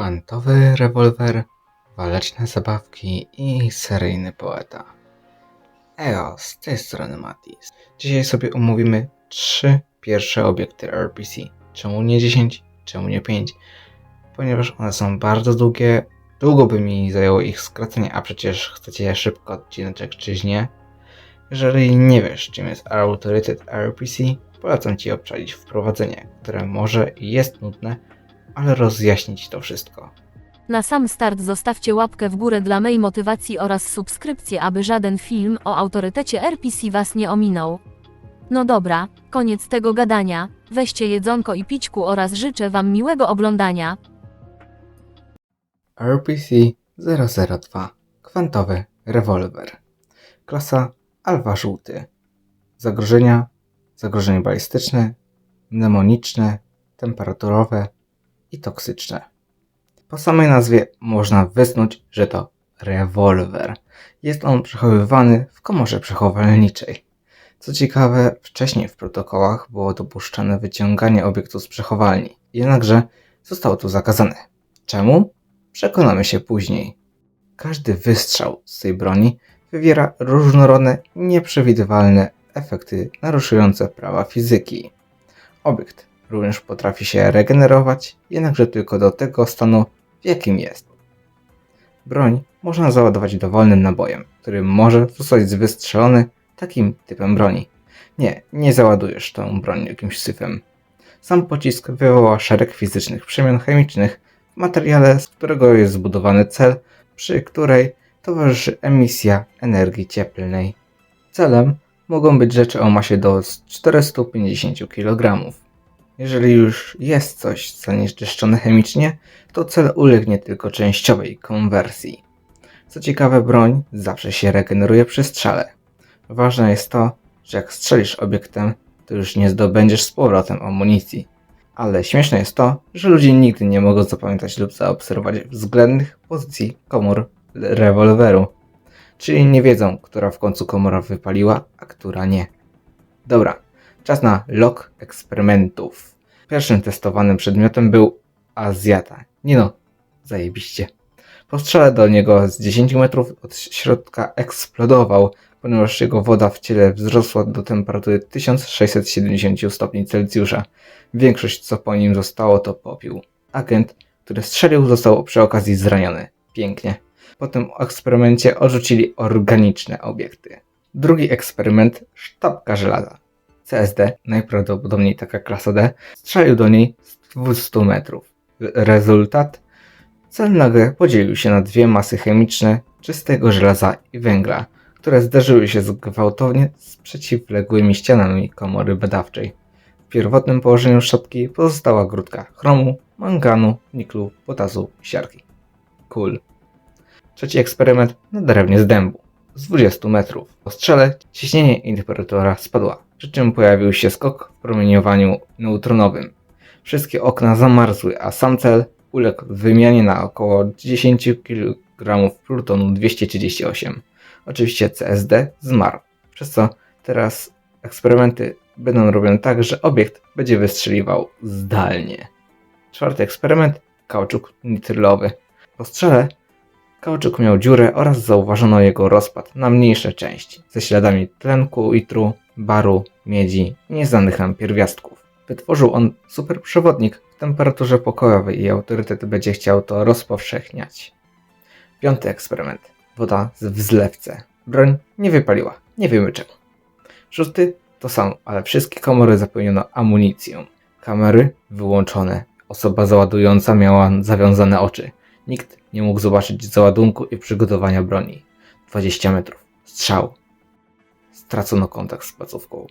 Kwantowy rewolwer, waleczne zabawki i seryjny poeta. Ejo, z tej strony Matis. Dzisiaj sobie omówimy trzy pierwsze obiekty RPC. Czemu nie 10? Czemu nie 5? Ponieważ one są bardzo długie, długo by mi zajęło ich skracenie, a przecież chcecie szybko odcineczek czyś nie? Jeżeli nie wiesz czym jest Autorated RPC, polecam Ci obczaić wprowadzenie, które może jest nudne, ale rozjaśnić to wszystko. Na sam start zostawcie łapkę w górę dla mej motywacji oraz subskrypcję, aby żaden film o autorytecie RPC was nie ominął. No dobra, koniec tego gadania, weźcie jedzonko i pićku oraz życzę wam miłego oglądania. RPC 002 Kwantowy rewolwer. Klasa Alfa żółty. Zagrożenia: zagrożenie balistyczne, mnemoniczne, temperaturowe i toksyczne. Po samej nazwie można wysnuć, że to rewolwer. Jest on przechowywany w komorze przechowalniczej. Co ciekawe, wcześniej w protokołach było dopuszczane wyciąganie obiektu z przechowalni, jednakże zostało to zakazane. Czemu? Przekonamy się później. Każdy wystrzał z tej broni wywiera różnorodne, nieprzewidywalne efekty naruszające prawa fizyki. Obiekt również potrafi się regenerować, jednakże tylko do tego stanu, w jakim jest. Broń można załadować dowolnym nabojem, który może zostać wystrzelony takim typem broni. Nie, nie załadujesz tą broń jakimś syfem. Sam pocisk wywoła szereg fizycznych przemian chemicznych w materiale, z którego jest zbudowany cel, przy której towarzyszy emisja energii cieplnej. Celem mogą być rzeczy o masie do 450 kg. Jeżeli już jest coś zanieczyszczone chemicznie, to cel ulegnie tylko częściowej konwersji. Co ciekawe, broń zawsze się regeneruje przy strzale. Ważne jest to, że jak strzelisz obiektem, to już nie zdobędziesz z powrotem amunicji. Ale śmieszne jest to, że ludzie nigdy nie mogą zapamiętać lub zaobserwować względnych pozycji komór rewolweru. Czyli nie wiedzą, która w końcu komora wypaliła, a która nie. Dobra, czas na lok eksperymentów. Pierwszym testowanym przedmiotem był Azjata. Nie no, zajebiście. Po strzale do niego z 10 metrów od środka eksplodował, ponieważ jego woda w ciele wzrosła do temperatury 1670 stopni Celsjusza. Większość, co po nim zostało, to popiół. Agent, który strzelił, został przy okazji zraniony. Pięknie. Po tym eksperymencie odrzucili organiczne obiekty. Drugi eksperyment sztabka żelaza. CSD, najprawdopodobniej taka klasa D, strzelił do niej z 200 metrów. Rezultat? Cel nagle podzielił się na dwie masy chemiczne czystego żelaza i węgla, które zderzyły się gwałtownie z przeciwległymi ścianami komory badawczej. W pierwotnym położeniu sztabki pozostała grudka chromu, manganu, niklu, potasu i siarki. Cool. Trzeci eksperyment na drewnie z dębu z 20 metrów. Po strzele ciśnienie i temperatura spadła, przy czym pojawił się skok w promieniowaniu neutronowym. Wszystkie okna zamarzły, a sam cel uległ wymianie na około 10 kg plutonu 238. Oczywiście CSD zmarł, przez co teraz eksperymenty będą robione tak, że obiekt będzie wystrzeliwał zdalnie. Czwarty eksperyment kauczuk nitrylowy. Po strzele Kauczuk miał dziurę oraz zauważono jego rozpad na mniejsze części, ze śladami tlenku, itru, baru, miedzi nieznanych nam pierwiastków. Wytworzył on superprzewodnik w temperaturze pokojowej i autorytet będzie chciał to rozpowszechniać. Piąty eksperyment. Woda w zlewce. Broń nie wypaliła. Nie wiemy czemu. Szósty to samo, ale wszystkie komory zapełniono amunicją. Kamery wyłączone. Osoba załadująca miała zawiązane oczy. Nikt nie mógł zobaczyć załadunku i przygotowania broni. 20 metrów. Strzał. Stracono kontakt z placówką.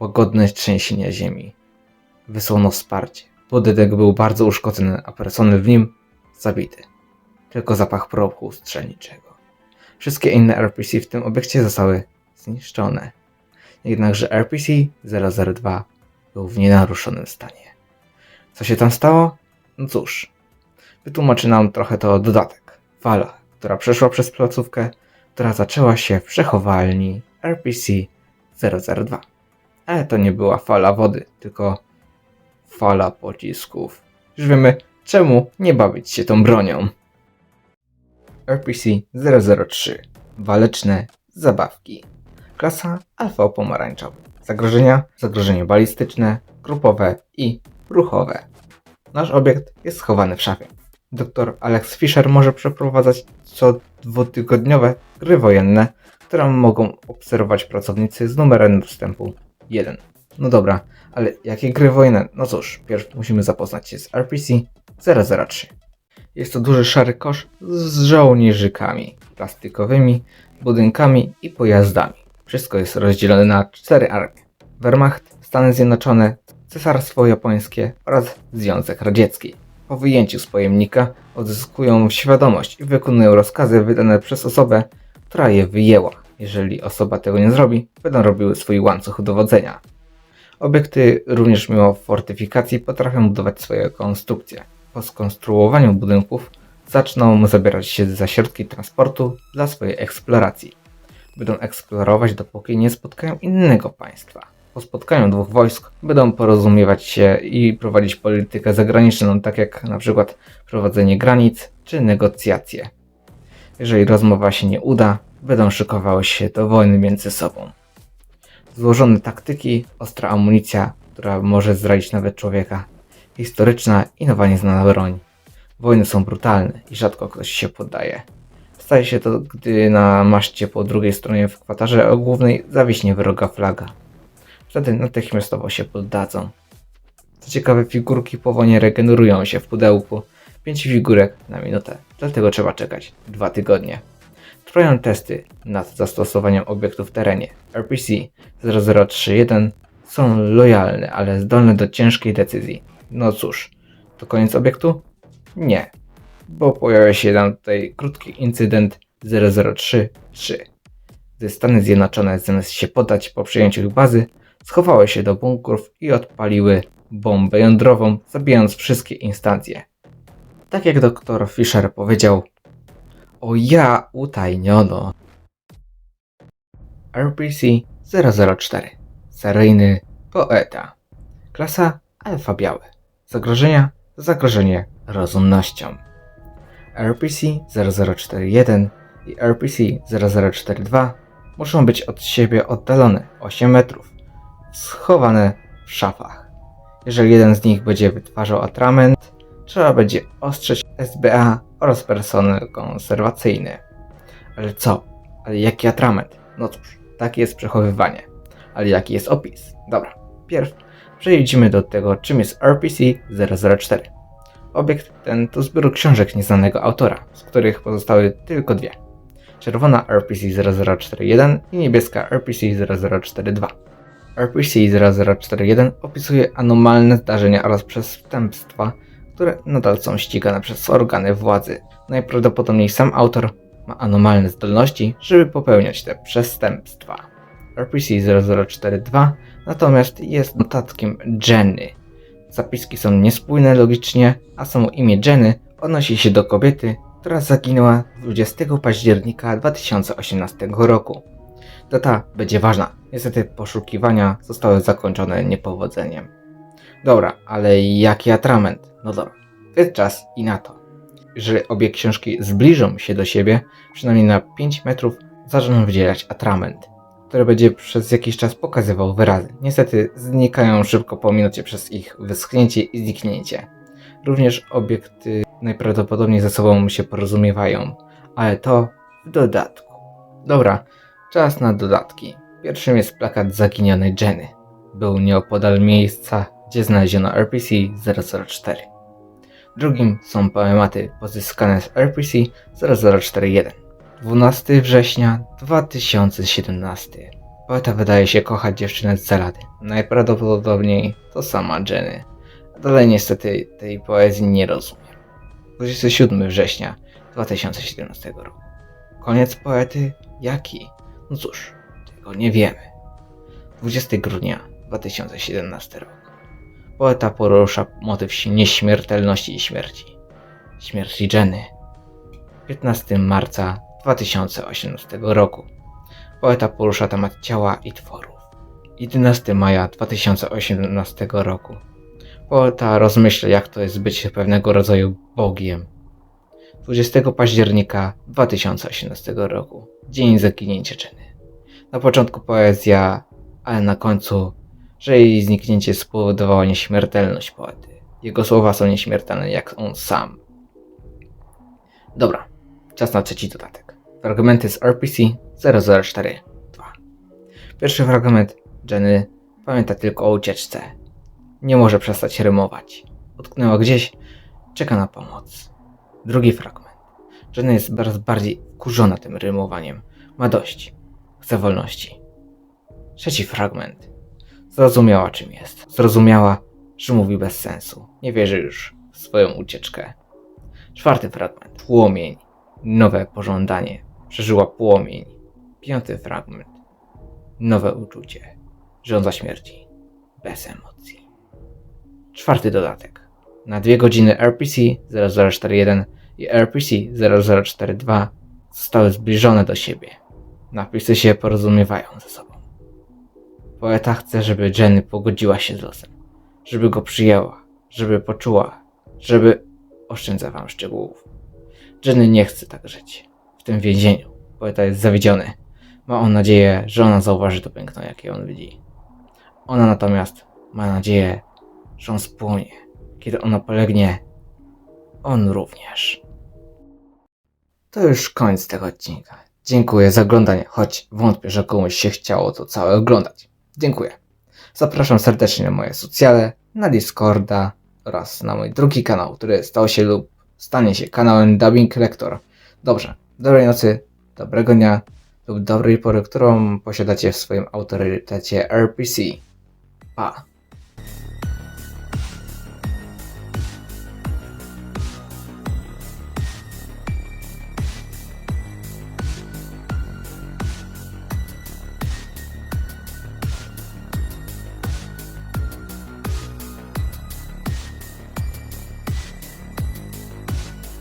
Łagodne trzęsienia ziemi. Wysłano wsparcie. Budynek był bardzo uszkodzony, a personel w nim zabity. Tylko zapach prochu strzelniczego. Wszystkie inne RPC w tym obiekcie zostały zniszczone. Jednakże RPC 002 był w nienaruszonym stanie. Co się tam stało? No cóż, wytłumaczy nam trochę to dodatek. Fala, która przeszła przez placówkę, która zaczęła się w przechowalni RPC 002. Ale to nie była fala wody, tylko fala pocisków. Już wiemy, Czemu nie bawić się tą bronią? RPC 003 Waleczne zabawki Klasa alfa pomarańczowy Zagrożenia, zagrożenie balistyczne, grupowe i ruchowe Nasz obiekt jest schowany w szafie. Dr Alex Fisher może przeprowadzać co dwutygodniowe gry wojenne, które mogą obserwować pracownicy z numerem dostępu 1. No dobra, ale jakie gry wojenne? No cóż, pierw musimy zapoznać się z RPC 003. Jest to duży szary kosz z żołnierzykami, plastikowymi budynkami i pojazdami. Wszystko jest rozdzielone na cztery armie. Wehrmacht, Stany Zjednoczone, Cesarstwo Japońskie oraz Związek Radziecki. Po wyjęciu z pojemnika odzyskują świadomość i wykonują rozkazy wydane przez osobę, która je wyjęła. Jeżeli osoba tego nie zrobi, będą robiły swój łańcuch dowodzenia. Obiekty również mimo fortyfikacji potrafią budować swoje konstrukcje. Po skonstruowaniu budynków zaczną zabierać się za środki transportu dla swojej eksploracji. Będą eksplorować dopóki nie spotkają innego państwa. Po spotkaniu dwóch wojsk będą porozumiewać się i prowadzić politykę zagraniczną, tak jak na przykład prowadzenie granic czy negocjacje. Jeżeli rozmowa się nie uda, będą szykowały się do wojny między sobą. Złożone taktyki, ostra amunicja, która może zranić nawet człowieka, historyczna i nowa nieznana broń. Wojny są brutalne i rzadko ktoś się poddaje. Staje się to, gdy na maszcie po drugiej stronie w kwaterze głównej zawiśnie wroga flaga. Wtedy natychmiastowo się poddadzą. Co ciekawe, figurki po wojnie regenerują się w pudełku. 5 figurek na minutę, dlatego trzeba czekać 2 tygodnie. Trwają testy nad zastosowaniem obiektów w terenie. RPC 0031 są lojalne, ale zdolne do ciężkiej decyzji. No cóż, to koniec obiektu? Nie, bo pojawia się nam tutaj krótki incydent 003-3. Gdy Stany Zjednoczone zamiast się poddać po przyjęciu ich bazy, schowały się do bunkrów i odpaliły bombę jądrową, zabijając wszystkie instancje. Tak jak dr Fisher powiedział, o ja utajniono. RPC 004 Seryjny poeta Klasa alfa biały Zagrożenia zagrożenie rozumnością RPC 0041 i RPC 0042 muszą być od siebie oddalone 8 metrów, schowane w szafach. Jeżeli jeden z nich będzie wytwarzał atrament, trzeba będzie ostrzeć SBA oraz personel konserwacyjny. Ale co? Ale jaki atrament? No cóż, takie jest przechowywanie. Ale jaki jest opis? Dobra, pierw przejdźmy do tego, czym jest RPC 004. Obiekt ten to zbiór książek nieznanego autora, z których pozostały tylko dwie. Czerwona RPC 0041 i niebieska RPC 0042. RPC 0041 opisuje anomalne zdarzenia oraz przestępstwa, które nadal są ścigane przez organy władzy. Najprawdopodobniej sam autor ma anomalne zdolności, żeby popełniać te przestępstwa. RPC 0042 natomiast jest notatkiem Jenny. Zapiski są niespójne logicznie, a samo imię Jenny odnosi się do kobiety, która zaginęła 20 października 2018 roku. Data będzie ważna. Niestety poszukiwania zostały zakończone niepowodzeniem. Dobra, ale jaki atrament? No dobra, jest czas i na to. Jeżeli obie książki zbliżą się do siebie, przynajmniej na 5 metrów, zaczną wydzielać atrament, który będzie przez jakiś czas pokazywał wyrazy. Niestety znikają szybko po minucie przez ich wyschnięcie i zniknięcie. Również obiekty najprawdopodobniej ze sobą się porozumiewają, ale to w dodatku. Dobra, czas na dodatki. Pierwszym jest plakat zaginionej Jenny. Był nieopodal miejsca, gdzie znaleziono RPC 004. Drugim są poematy pozyskane z RPC 0041. 12 września 2017. Poeta wydaje się kochać dziewczynę z Zelady. Najprawdopodobniej to sama Jenny. Dalej niestety tej poezji nie rozumiem. 27 września 2017 roku. Koniec poety? Jaki? No cóż, tego nie wiemy. 20 grudnia 2017 rok. Poeta porusza motyw nieśmiertelności i śmierci. Śmierci Jenny. 15 marca 2018 roku. Poeta porusza temat ciała i tworów. 11 maja 2018 roku. Poeta rozmyśla, jak to jest być pewnego rodzaju bogiem. 20 października 2018 roku, dzień zaginięcia Jenny. Na początku poezja, ale na końcu, że jej zniknięcie spowodowało nieśmiertelność poety. Jego słowa są nieśmiertelne jak on sam. Dobra, czas na trzeci dodatek. Fragmenty z RPC 0042. Pierwszy fragment Jenny pamięta tylko o ucieczce. Nie może przestać rymować. Utknęła gdzieś, czeka na pomoc. Drugi fragment. Jenny jest coraz bardziej wkurzona tym rymowaniem. Ma dość. Chce wolności. Trzeci fragment. Zrozumiała czym jest. Zrozumiała, że mówi bez sensu. Nie wierzy już w swoją ucieczkę. Czwarty fragment. Płomień. Nowe pożądanie. Przeżyła płomień. Piąty fragment. Nowe uczucie. Żądza śmierci. Bez emocji. Czwarty dodatek. Na dwie godziny RPC 0041 i RPC 0042 zostały zbliżone do siebie. Napisy się porozumiewają ze sobą. Poeta chce, żeby Jenny pogodziła się z losem, żeby go przyjęła, żeby poczuła, żeby... Oszczędzę wam szczegółów. Jenny nie chce tak żyć. W tym więzieniu. Poeta jest zawiedziony. Ma on nadzieję, że ona zauważy to piękno, jakie on widzi. Ona natomiast ma nadzieję, że on spłonie. Kiedy ona polegnie, on również. To już koniec tego odcinka. Dziękuję za oglądanie, choć wątpię, że komuś się chciało to całe oglądać. Dziękuję. Zapraszam serdecznie na moje socjale, na Discorda oraz na mój drugi kanał, który stał się lub stanie się kanałem Dubbing Lektor. Dobrze, dobrej nocy, dobrego dnia lub dobrej pory, którą posiadacie w swoim autorytecie RPC. Pa!